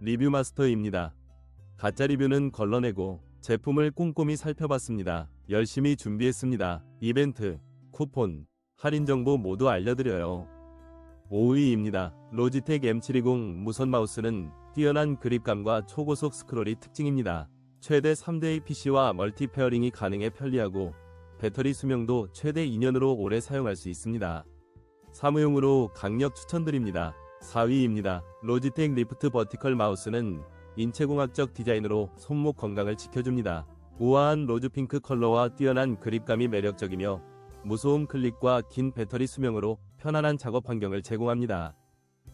리뷰 마스터입니다. 가짜 리뷰는 걸러내고 제품을 꼼꼼히 살펴봤습니다. 열심히 준비했습니다. 이벤트, 쿠폰, 할인 정보 모두 알려드려요. 5위입니다. 로지텍 M720 무선 마우스는 뛰어난 그립감과 초고속 스크롤이 특징입니다. 최대 3대의 PC와 멀티 페어링이 가능해 편리하고 배터리 수명도 최대 2년으로 오래 사용할 수 있습니다. 사무용으로 강력 추천드립니다. 4위입니다. 로지텍 리프트 버티컬 마우스는 인체공학적 디자인으로 손목 건강을 지켜줍니다. 우아한 로즈핑크 컬러와 뛰어난 그립감이 매력적이며 무소음 클릭과 긴 배터리 수명으로 편안한 작업 환경을 제공합니다.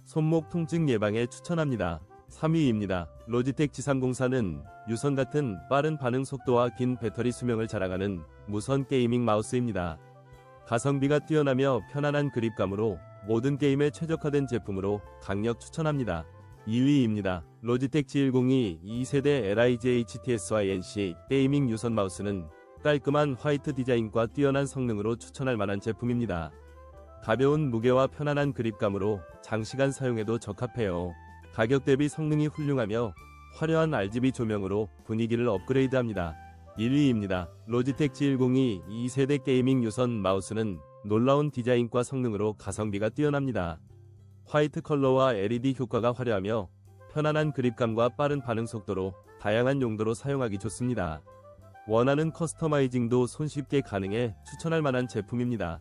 손목 통증 예방에 추천합니다. 3위입니다. 로지텍 G304는 유선 같은 빠른 반응 속도와 긴 배터리 수명을 자랑하는 무선 게이밍 마우스입니다. 가성비가 뛰어나며 편안한 그립감으로 모든 게임에 최적화된 제품으로 강력 추천합니다. 2위입니다. 로지텍 G102 2세대 LIGHTSYNC 게이밍 유선 마우스는 깔끔한 화이트 디자인과 뛰어난 성능으로 추천할 만한 제품입니다. 가벼운 무게와 편안한 그립감으로 장시간 사용해도 적합해요. 가격 대비 성능이 훌륭하며 화려한 RGB 조명으로 분위기를 업그레이드합니다. 1위입니다. 로지텍 G102 2세대 게이밍 유선 마우스는 놀라운 디자인과 성능으로 가성비가 뛰어납니다. 화이트 컬러와 LED 효과가 화려하며 편안한 그립감과 빠른 반응 속도로 다양한 용도로 사용하기 좋습니다. 원하는 커스터마이징도 손쉽게 가능해 추천할 만한 제품입니다.